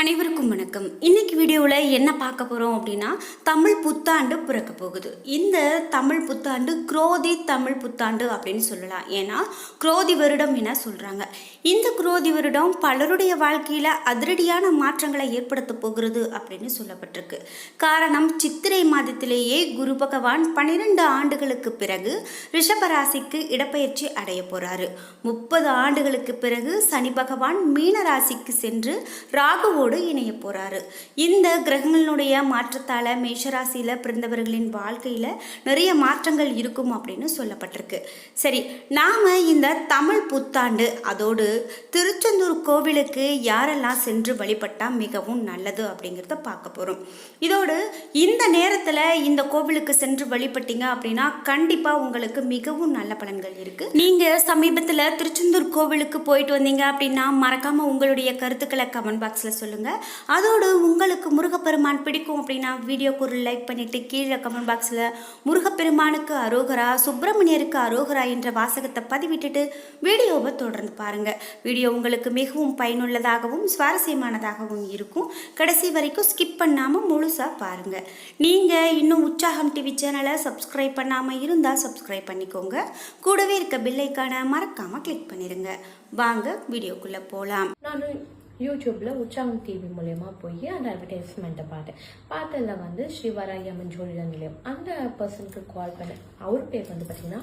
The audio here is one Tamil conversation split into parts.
அனைவருக்கும் வணக்கம். இன்னைக்கு வீடியோவில் என்ன பார்க்க போகிறோம் அப்படின்னா தமிழ் புத்தாண்டு பிறக்க போகுது. இந்த தமிழ் புத்தாண்டு குரோதி தமிழ் புத்தாண்டு அப்படின்னு சொல்லலாம். ஏன்னா குரோதி வருடம் என சொல்கிறாங்க இந்த குரோதி வருடம் பலருடைய வாழ்க்கையில் அதிரடியான மாற்றங்களை ஏற்படுத்த போகிறது அப்படின்னு சொல்லப்பட்டிருக்கு. காரணம் சித்திரை மாதத்திலேயே குரு பகவான் பன்னிரெண்டு ஆண்டுகளுக்கு பிறகு ரிஷபராசிக்கு இடப்பெயர்ச்சி அடைய போகிறாரு முப்பது ஆண்டுகளுக்கு பிறகு சனி பகவான் மீன ராசிக்கு சென்று ராகுவோடு இணைய போகிறாரு இந்த கிரகங்களினுடைய மாற்றத்தால் மேஷராசியில் பிறந்தவர்களின் வாழ்க்கையில் நிறைய மாற்றங்கள் இருக்கும் அப்படின்னு சொல்லப்பட்டிருக்கு. சரி நாம இந்த தமிழ் புத்தாண்டு அதோடு திருச்செந்தூர் கோவிலுக்கு யாரெல்லாம் சென்று வழிபட்டால் மிகவும் நல்லது அப்படிங்கிறத பார்க்க போகிறோம் இதோடு இந்த நேரத்தில் இந்த கோவிலுக்கு சென்று வழிபட்டீங்க அப்படின்னா கண்டிப்பாக உங்களுக்கு மிகவும் நல்ல பலன்கள் இருக்குது நீங்கள் சமீபத்தில் திருச்செந்தூர் கோவிலுக்கு போயிட்டு வந்தீங்க அப்படின்னா மறக்காமல் உங்களுடைய கருத்துக்களை கமெண்ட் பாக்ஸில் சொல்லுங்கள் சொல்லுங்க. அதோடு உங்களுக்கு முருகப்பெருமான் பிடிக்கும் அப்படின்னா வீடியோக்கு ஒரு லைக் பண்ணிவிட்டு கீழே கமெண்ட் பாக்ஸில் முருகப்பெருமானுக்கு அரோகரா சுப்பிரமணியருக்கு அரோகரா என்ற வாசகத்தை பதிவிட்டுட்டு வீடியோவை தொடர்ந்து பாருங்கள் வீடியோ உங்களுக்கு மிகவும் பயனுள்ளதாகவும் சுவாரஸ்யமானதாகவும் இருக்கும். கடைசி வரைக்கும் ஸ்கிப் பண்ணாமல் முழுசாக பாருங்கள் நீங்கள் இன்னும் உற்சாகம் டிவி சேனலை சப்ஸ்கிரைப் பண்ணாமல் இருந்தால் சப்ஸ்கிரைப் பண்ணிக்கோங்க. கூடவே இருக்க பில்லைக்கான மறக்காமல் கிளிக் பண்ணிடுங்க வாங்க வீடியோக்குள்ளே போகலாம் நான் யூடியூப்பில் உற்சாகம் டிவி மூலயமா போய் அந்த அட்வர்டைஸ்மெண்ட்டை பார்த்தேன். பார்த்ததில் வந்து ஸ்ரீவராயம்மன் ஜோதிட நிலையம். அந்த பர்சனுக்கு கால் பண்ணேன். அவர் பேர் வந்து பார்த்தீங்கன்னா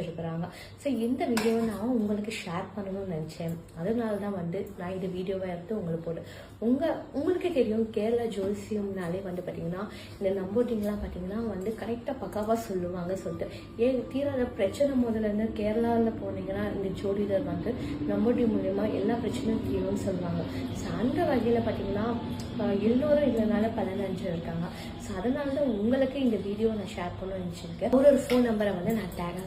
அடைஞ்சிருக்கிறாங்க ஸோ இந்த வீடியோவை நான் உங்களுக்கு ஷேர் பண்ணணும்னு நினச்சேன். அதனால தான் வந்து நான் இது வீடியோவை எடுத்து உங்களுக்கு போடு உங்கள் உங்களுக்கு தெரியும் கேரளா ஜோசியம்னாலே வந்து பார்த்தீங்கன்னா இந்த நம்போட்டிங்லாம் பார்த்தீங்கன்னா வந்து கரெக்டாக பக்காவாக சொல்லுவாங்க சொல்லிட்டு. ஏன் தீராத பிரச்சனை முதல்ல இருந்து கேரளாவில் போனீங்கன்னா இந்த ஜோதிடர் வந்து நம்போட்டி மூலயமா எல்லா பிரச்சனையும் தீரும்னு சொல்லுவாங்க. ஸோ அந்த வகையில் பார்த்தீங்கன்னா எல்லோரும் இதனால பலனஞ்சு இருக்காங்க. ஸோ அதனால தான் உங்களுக்கு இந்த வீடியோ நான் ஷேர் பண்ணணும்னு நினச்சிருக்கேன். ஒரு ஒரு ஃபோன் நம்பரை வந்து நான் டேகாக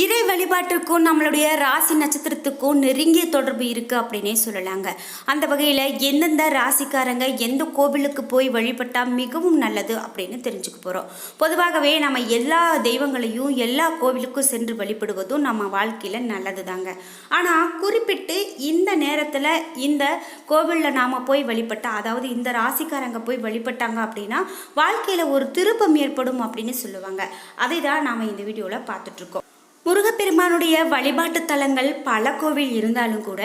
இறை வழிபாட்டுக்கும் நம்மளுடைய ராசி நட்சத்திரத்துக்கும் நெருங்கிய தொடர்பு இருக்கு அப்படின்னே சொல்லலாங்க. அந்த வகையில் எந்தெந்த ராசிக்காரங்க எந்த கோவிலுக்கு போய் வழிபட்டால் மிகவும் நல்லது அப்படின்னு தெரிஞ்சுக்க போகிறோம் பொதுவாகவே நம்ம எல்லா தெய்வங்களையும் எல்லா கோவிலுக்கும் சென்று வழிபடுவதும் நம்ம வாழ்க்கையில் நல்லது தாங்க ஆனால் குறிப்பிட்டு இந்த நேரத்தில் இந்த கோவிலில் நாம் போய் வழிபட்டால் அதாவது இந்த ராசிக்காரங்க போய் வழிபட்டாங்க அப்படின்னா வாழ்க்கையில் ஒரு திருப்பம் ஏற்படும் அப்படின்னு சொல்லுவாங்க. அதை தான் நாம் இந்த வீடியோவில் பார்த்துட்ருக்கோம் முருகப்பெருமானுடைய வழிபாட்டு தலங்கள் பல கோவில் இருந்தாலும் கூட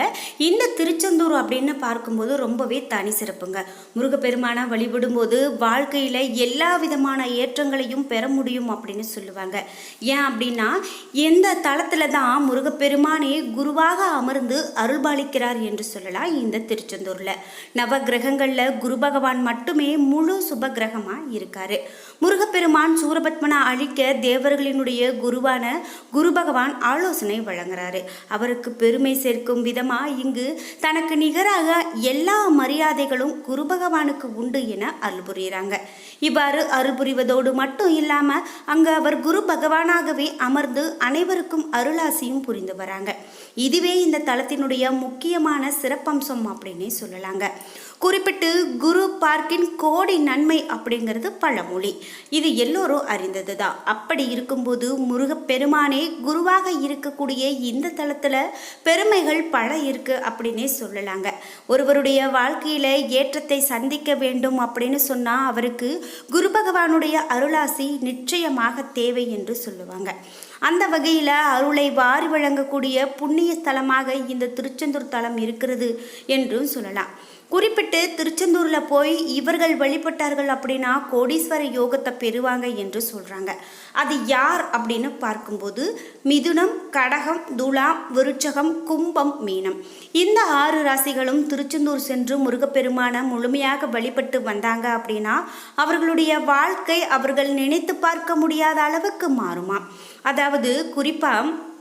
இந்த திருச்செந்தூர் அப்படின்னு பார்க்கும்போது ரொம்பவே தனி சிறப்புங்க. முருகப்பெருமானை வழிபடும்போது வாழ்க்கையில் எல்லா விதமான ஏற்றங்களையும் பெற முடியும் அப்படின்னு சொல்லுவாங்க. ஏன் அப்படின்னா எந்த தளத்தில் தான் முருகப்பெருமானே குருவாக அமர்ந்து அருள்பாலிக்கிறார் என்று சொல்லலாம் இந்த திருச்செந்தூரில். நவ கிரகங்களில் குரு பகவான் மட்டுமே முழு சுப கிரகமாக இருக்காரு. முருகப்பெருமான் சூரபத்மனை அழிக்க தேவர்களினுடைய குருவான குரு பகவான் ஆலோசனை வழங்குறாரு. அவருக்கு பெருமை சேர்க்கும் விதமா இங்கு தனக்கு நிகராக எல்லா மரியாதைகளும் குரு பகவானுக்கு உண்டு என அருள் புரிகிறாங்க இவ்வாறு அருள் புரிவதோடு மட்டும் இல்லாம அங்கு அவர் குரு பகவானாகவே அமர்ந்து அனைவருக்கும் அருளாசியும் புரிந்து வராங்க. இதுவே இந்த தலத்தினுடைய முக்கியமான சிறப்பம்சம் அப்படின்னே சொல்லலாங்க. குறிப்பிட்டு குரு பார்க்கின் கோடி நன்மை அப்படிங்கிறது பழமொழி. இது எல்லோரும் அறிந்தது தான் அப்படி இருக்கும்போது முருகப்பெருமானே குருவாக இருக்கக்கூடிய இந்த தளத்தில் பெருமைகள் பல இருக்கு அப்படின்னே சொல்லலாங்க. ஒருவருடைய வாழ்க்கையில் ஏற்றத்தை சந்திக்க வேண்டும் அப்படின்னு சொன்னால் அவருக்கு குரு பகவானுடைய அருளாசி நிச்சயமாக தேவை என்று சொல்லுவாங்க. அந்த வகையில் அருளை வாரி வழங்கக்கூடிய புண்ணிய ஸ்தலமாக இந்த திருச்செந்தூர் தலம் இருக்கிறது என்றும் சொல்லலாம். குறிப்பிட்டு திருச்செந்தூரில் போய் இவர்கள் வழிபட்டார்கள் அப்படின்னா கோடீஸ்வர யோகத்தை பெறுவாங்க என்று சொல்கிறாங்க அது யார் அப்படின்னு பார்க்கும்போது மிதுனம் கடகம் துலாம் விருச்சகம் கும்பம் மீனம். இந்த ஆறு ராசிகளும் திருச்செந்தூர் சென்று முருகப்பெருமான முழுமையாக வழிபட்டு வந்தாங்க அப்படின்னா அவர்களுடைய வாழ்க்கை அவர்கள் நினைத்து பார்க்க முடியாத அளவுக்கு மாறுமா? அதாவது குறிப்பாக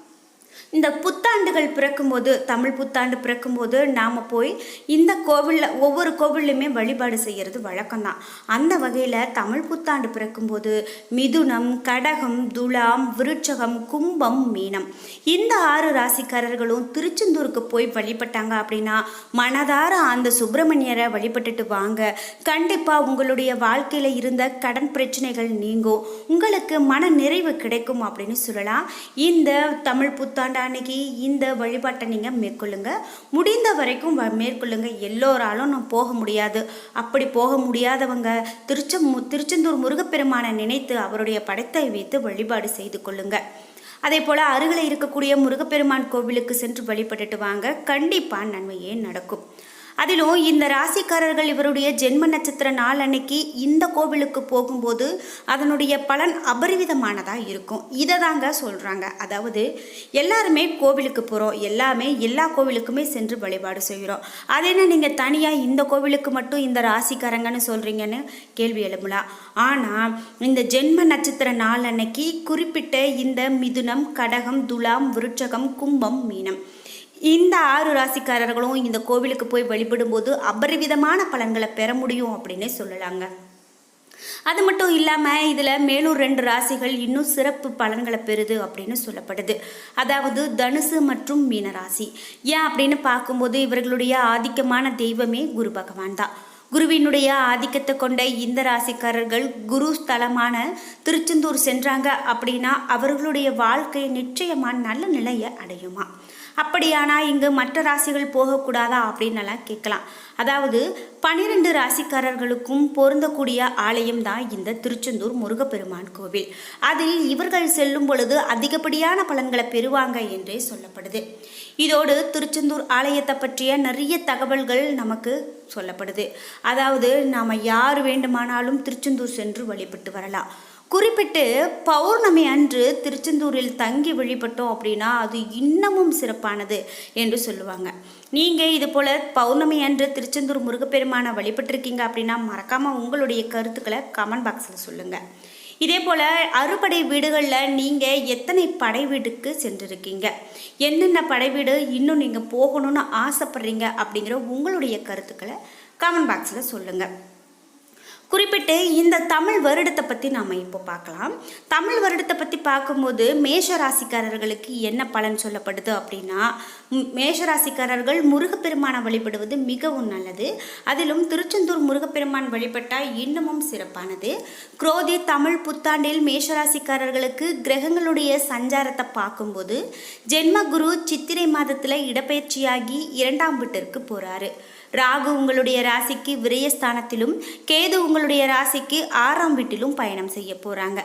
இந்த புத்தாண்டுகள் பிறக்கும்போது தமிழ் புத்தாண்டு பிறக்கும்போது நாம் போய் இந்த கோவிலில் ஒவ்வொரு கோவில்லையுமே வழிபாடு செய்கிறது வழக்கம்தான். அந்த வகையில் தமிழ் புத்தாண்டு பிறக்கும்போது மிதுனம் கடகம் துலாம் விருட்சகம் கும்பம் மீனம். இந்த ஆறு ராசிக்காரர்களும் திருச்செந்தூருக்கு போய் வழிபட்டாங்க அப்படின்னா மனதார அந்த சுப்பிரமணியரை வழிபட்டுட்டு வாங்க. கண்டிப்பாக உங்களுடைய வாழ்க்கையில் இருந்த கடன் பிரச்சனைகள் நீங்கும். உங்களுக்கு மன நிறைவு கிடைக்கும் அப்படின்னு சொல்லலாம். இந்த தமிழ் புத்தாண்டு அன்னைக்கு இந்த வழிபாட்டை நீங்கள் மேற்கொள்ளுங்க. முடிந்த வரைக்கும் வ- மேற்கொள்ளுங்க. எல்லோராலும் நான் போக முடியாது. அப்படி போக முடியாதவங்க திருச்செ திருச்செந்தூர் முருகப்பெருமானை நினைத்து அவருடைய படத்தை வைத்து வழிபாடு செய்து கொள்ளுங்க. அதே போல் அருகில் இருக்கக்கூடிய முருகப்பெருமான் கோவிலுக்கு சென்று வழிபட்டுட்டு வாங்க. கண்டிப்பாக நன்மையே நடக்கும். அதிலும் இந்த ராசிக்காரர்கள் இவருடைய ஜென்ம நட்சத்திர நாள் அன்னைக்கு இந்த கோவிலுக்கு போகும்போது அதனுடைய பலன் அபரிவிதமானதாக இருக்கும். இதை தாங்க சொல்கிறாங்க அதாவது எல்லாருமே கோவிலுக்கு போகிறோம் எல்லாமே எல்லா கோவிலுக்குமே சென்று வழிபாடு செய்கிறோம். அது என்ன நீங்கள் தனியாக இந்த கோவிலுக்கு மட்டும் இந்த ராசிக்காரங்கன்னு சொல்கிறீங்கன்னு கேள்வி எழுப்பலாம் ஆனால் இந்த ஜென்ம நட்சத்திர நாள் அன்னைக்கு குறிப்பிட்ட இந்த மிதுனம் கடகம் துலாம் விருட்சகம் கும்பம் மீனம். இந்த ஆறு ராசிக்காரர்களும் இந்த கோவிலுக்கு போய் வழிபடும்போது அபரிவிதமான பலன்களை பெற முடியும் அப்படின்னே சொல்லலாங்க. அது மட்டும் இல்லாமல் இதில் மேலும் ரெண்டு ராசிகள் இன்னும் சிறப்பு பலன்களை பெறுது அப்படின்னு சொல்லப்படுது. அதாவது தனுசு மற்றும் மீனராசி. ஏன் அப்படின்னு பார்க்கும்போது இவர்களுடைய ஆதிக்கமான தெய்வமே குரு பகவான் தான். குருவினுடைய ஆதிக்கத்தை கொண்ட இந்த ராசிக்காரர்கள் குரு ஸ்தலமான திருச்செந்தூர் சென்றாங்க அப்படின்னா அவர்களுடைய வாழ்க்கை நிச்சயமாக நல்ல நிலையை அடையுமா? அப்படியானா இங்கு மற்ற ராசிகள் போகக்கூடாதா அப்படின்னு எல்லாம் கேட்கலாம். அதாவது பனிரெண்டு ராசிக்காரர்களுக்கும் பொருந்தக்கூடிய ஆலயம் தான் இந்த திருச்செந்தூர் முருகப்பெருமான் கோவில். அதில் இவர்கள் செல்லும் பொழுது அதிகப்படியான பலன்களை பெறுவாங்க என்றே சொல்லப்படுது. இதோடு திருச்செந்தூர் ஆலயத்தை பற்றிய நிறைய தகவல்கள் நமக்கு சொல்லப்படுது. அதாவது நாம் யார் வேண்டுமானாலும் திருச்செந்தூர் சென்று வழிபட்டு வரலாம். குறிப்பிட்டு பௌர்ணமி அன்று திருச்செந்தூரில் தங்கி வழிபட்டோம் அப்படின்னா அது இன்னமும் சிறப்பானது என்று சொல்லுவாங்க. நீங்கள் இது போல் பௌர்ணமி அன்று திருச்செந்தூர் முருகப்பெருமானை வழிபட்டிருக்கீங்க அப்படின்னா மறக்காமல் உங்களுடைய கருத்துக்களை கமெண்ட் பாக்ஸில் சொல்லுங்கள் இதே போல் அறுபடை வீடுகளில் நீங்கள் எத்தனை படை வீட்டுக்கு சென்றிருக்கீங்க? என்னென்ன படை வீடு இன்னும் நீங்கள் போகணும்னு ஆசைப்படுறீங்க அப்படிங்கிற உங்களுடைய கருத்துக்களை கமெண்ட் பாக்ஸில் சொல்லுங்கள் குறிப்பிட்டு இந்த தமிழ் வருடத்தை பற்றி நாம் இப்போ பார்க்கலாம். தமிழ் வருடத்தை பற்றி பார்க்கும்போது மேஷ ராசிக்காரர்களுக்கு என்ன பலன் சொல்லப்படுது அப்படின்னா ம், மேஷ ராசிக்காரர்கள் முருகப்பெருமானை வழிபடுவது மிகவும் நல்லது. அதிலும் திருச்செந்தூர் முருகப்பெருமான் வழிபட்டால் இன்னமும் சிறப்பானது. குரோதி தமிழ் புத்தாண்டில் மேஷராசிக்காரர்களுக்கு கிரகங்களுடைய சஞ்சாரத்தை பார்க்கும்போது ஜென்ம குரு சித்திரை மாதத்தில் இடப்பெயர்ச்சியாகி இரண்டாம் வீட்டிற்கு போகிறாரு ராகு உங்களுடைய ராசிக்கு விரயஸ்தானத்திலும் கேது உங்களுடைய ராசிக்கு ஆறாம் வீட்டிலும் பயணம் செய்ய போகிறாங்க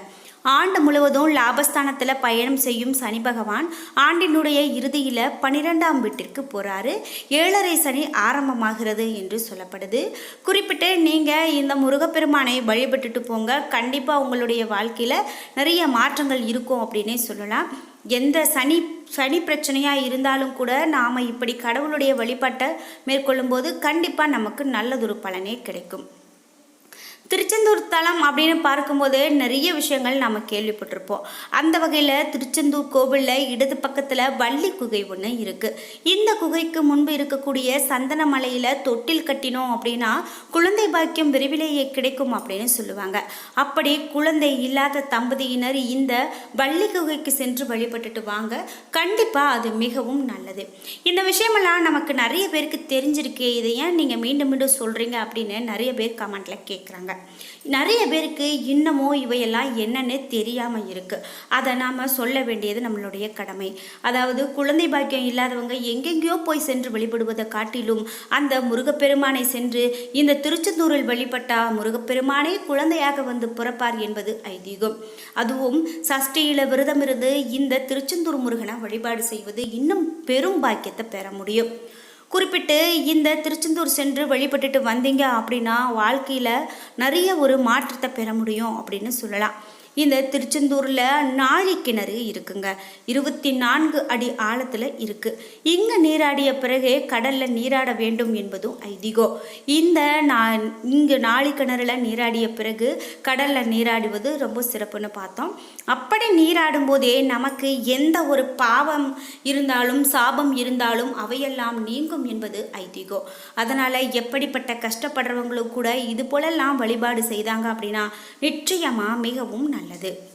ஆண்டு முழுவதும் லாபஸ்தானத்தில் பயணம் செய்யும் சனி பகவான் ஆண்டினுடைய இறுதியில் பனிரெண்டாம் வீட்டிற்கு போகிறாரு ஏழரை சனி ஆரம்பமாகிறது என்று சொல்லப்படுது. குறிப்பிட்டு நீங்கள் இந்த முருகப்பெருமானை வழிபட்டுட்டு போங்க. கண்டிப்பாக உங்களுடைய வாழ்க்கையில் நிறைய மாற்றங்கள் இருக்கும் அப்படின்னே சொல்லலாம். எந்த சனி சனி பிரச்சனையாக இருந்தாலும் கூட நாம் இப்படி கடவுளுடைய வழிபாட்டை மேற்கொள்ளும்போது கண்டிப்பாக நமக்கு நல்லதொரு பலனே கிடைக்கும். திருச்செந்தூர் தலம் அப்படின்னு பார்க்கும்போது நிறைய விஷயங்கள் நம்ம கேள்விப்பட்டிருப்போம். அந்த வகையில் திருச்செந்தூர் கோவிலில் இடது பக்கத்தில் வள்ளி குகை ஒன்று இருக்குது இந்த குகைக்கு முன்பு இருக்கக்கூடிய சந்தன மலையில் தொட்டில் கட்டினோம் அப்படின்னா குழந்தை பாக்கியம் விரைவிலேயே கிடைக்கும் அப்படின்னு சொல்லுவாங்க. அப்படி குழந்தை இல்லாத தம்பதியினர் இந்த வள்ளி குகைக்கு சென்று வழிபட்டுட்டு வாங்க. கண்டிப்பாக அது மிகவும் நல்லது. இந்த விஷயமெல்லாம் நமக்கு நிறைய பேருக்கு தெரிஞ்சிருக்கு. இதை ஏன் நீங்கள் மீண்டும் மீண்டும் சொல்கிறீங்க அப்படின்னு நிறைய பேர் கமெண்ட்டில் கேட்குறாங்க நிறைய பேருக்கு இன்னமும் இவையெல்லாம் என்னன்னு தெரியாமல் இருக்குது அதை நாம் சொல்ல வேண்டியது நம்மளுடைய கடமை. அதாவது குழந்தை பாக்கியம் இல்லாதவங்க எங்கெங்கேயோ போய் சென்று வழிபடுவதை காட்டிலும் அந்த முருகப்பெருமானை சென்று இந்த திருச்செந்தூரில் வழிபட்டா முருகப்பெருமானே குழந்தையாக வந்து பிறப்பார் என்பது ஐதீகம். அதுவும் சஷ்டியில விரதம் இருந்து இந்த திருச்செந்தூர் முருகனை வழிபாடு செய்வது இன்னும் பெரும் பாக்கியத்தை பெற முடியும். குறிப்பிட்டு இந்த திருச்செந்தூர் சென்று வழிபட்டுட்டு வந்தீங்க அப்படின்னா வாழ்க்கையில் நிறைய ஒரு மாற்றத்தை பெற முடியும் அப்படின்னு சொல்லலாம். இந்த திருச்செந்தூரில் நாழி கிணறு இருக்குங்க. இருபத்தி நான்கு அடி ஆழத்தில் இருக்கு. இங்கே நீராடிய பிறகு கடலில் நீராட வேண்டும் என்பதும் ஐதீகம். இந்த நா இங்கு நாழி கிணறுல நீராடிய பிறகு கடலில் நீராடுவது ரொம்ப சிறப்புன்னு பார்த்தோம். அப்படி நீராடும் போதே நமக்கு எந்த ஒரு பாவம் இருந்தாலும் சாபம் இருந்தாலும் அவையெல்லாம் நீங்கும் என்பது ஐதீகம். அதனால் எப்படிப்பட்ட கஷ்டப்படுறவங்களும் கூட இது போலெல்லாம் வழிபாடு செய்தாங்க அப்படின்னா நிச்சயமாக மிகவும் நல்லது.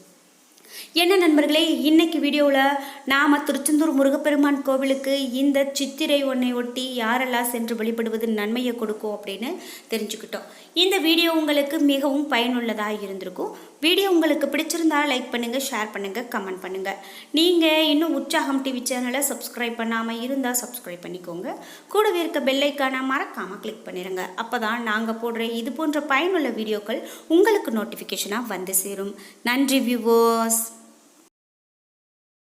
என்ன நண்பர்களே இன்னைக்கு வீடியோவில் நாம் திருச்செந்தூர் முருகப்பெருமான் கோவிலுக்கு இந்த சித்திரை ஒன்றை ஒட்டி யாரெல்லாம் சென்று வழிபடுவது நன்மையை கொடுக்கும் அப்படின்னு தெரிஞ்சுக்கிட்டோம். இந்த வீடியோ உங்களுக்கு மிகவும் பயனுள்ளதாக இருந்திருக்கும். வீடியோ உங்களுக்கு பிடிச்சிருந்தா லைக் பண்ணுங்கள் ஷேர் பண்ணுங்கள் கமெண்ட் பண்ணுங்கள் நீங்கள் இன்னும் உற்சாகம் டிவி சேனலை சப்ஸ்கிரைப் பண்ணாமல் இருந்தால் சப்ஸ்கிரைப் பண்ணிக்கோங்க. கூடவே இருக்க பெல்லைக்கான மறக்காமல் கிளிக் பண்ணிடுங்க அப்போ தான் நாங்கள் போடுற இது போன்ற பயனுள்ள வீடியோக்கள் உங்களுக்கு நோட்டிஃபிகேஷனாக வந்து சேரும். நன்றி வியூவர்ஸ்